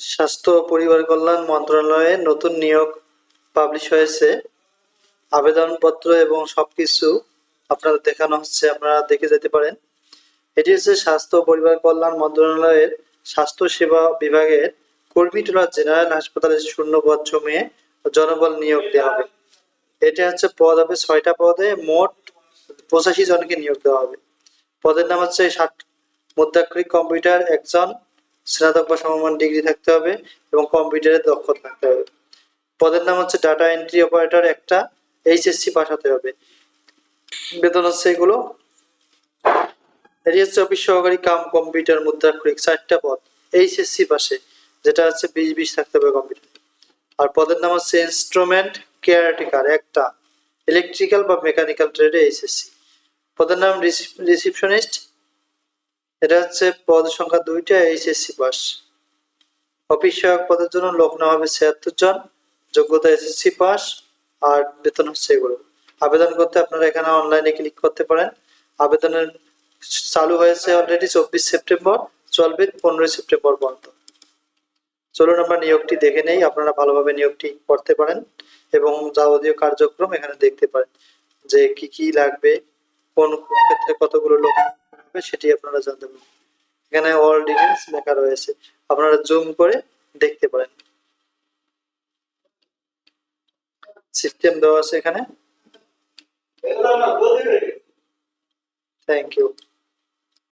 স্বাস্থ্য ও পরিবার কল্যাণ মন্ত্রণালয়ে নতুন নিয়োগ পাবলিশ হয়েছে। আবেদনপত্র এবং সবকিছু আপনাদের দেখানো হচ্ছে, আপনারা দেখে যেতে পারেন। এটি হচ্ছে স্বাস্থ্য পরিবার কল্যাণ মন্ত্রণালয়ের স্বাস্থ্য সেবা বিভাগের কর্মীটোলা জেনারেল হাসপাতালের শূন্য পদ জমিয়ে জনবল নিয়োগ দেওয়া হবে। এটা হচ্ছে পদ হবে ছয়টা পদে, মোট পঁচাশি জনকে নিয়োগ দেওয়া হবে। পদের নাম হচ্ছে ষাট মুদ্রাক্ষরিক কম্পিউটার, একজন স্নাতক বা সমমান ডিগ্রি থাকতে হবে এবং কম্পিউটারে দক্ষ থাকতে হবে। পদের নাম হচ্ছে ডাটা এন্ট্রি অপারেটর একটা এইচএসসি পাস হতে হবে। বেতন হচ্ছে এগুলো। হচ্ছে অফিস সহকারী কাম কম্পিউটার মুদ্রাক্ষরিক, চারটা পদ। এইচএসসি পাশে, যেটা হচ্ছে বিশ বিশ থাকতে হবে কম্পিউটার আর পদের নাম হচ্ছে ইনস্ট্রুমেন্ট কেয়ারটেকার একটা। ইলেকট্রিক্যাল বা মেকানিক্যাল ট্রেডে এইচএসসি পদের নাম রিসিপশনিস্ট এটা হচ্ছে পদ সংখ্যা দুইটা, এইচএসসি পাস। অফিস সহায়ক পদের জন্য লোক নেওয়া হবে ছিয়াত্তর জন, যোগ্যতা এসএসসি পাস, আর বেতন হচ্ছে এগুলো। আবেদন করতে আপনারা এখানে অনলাইনে ক্লিক করতে পারেন। আবেদনের চালু হয়েছে অলরেডি চব্বিশ সেপ্টেম্বর, চলবে পনেরোই সেপ্টেম্বর পর্যন্ত। চলুন আমরা নিয়োগটি দেখে নেই, আপনারা ভালোভাবে নিয়োগটি করতে পারেন এবং যাবতীয় কার্যক্রম এখানে দেখতে পারেন যে কি কি লাগবে, কোন ক্ষেত্রে কতগুলো লোক লাগবে সেটি আপনারা জানতে পারেন এখানে অল ডিটেলস লেখা রয়েছে। আপনারা জুম করে দেখতে পারেন। সিস্টেম দেওয়া আছে এখানে। Thank you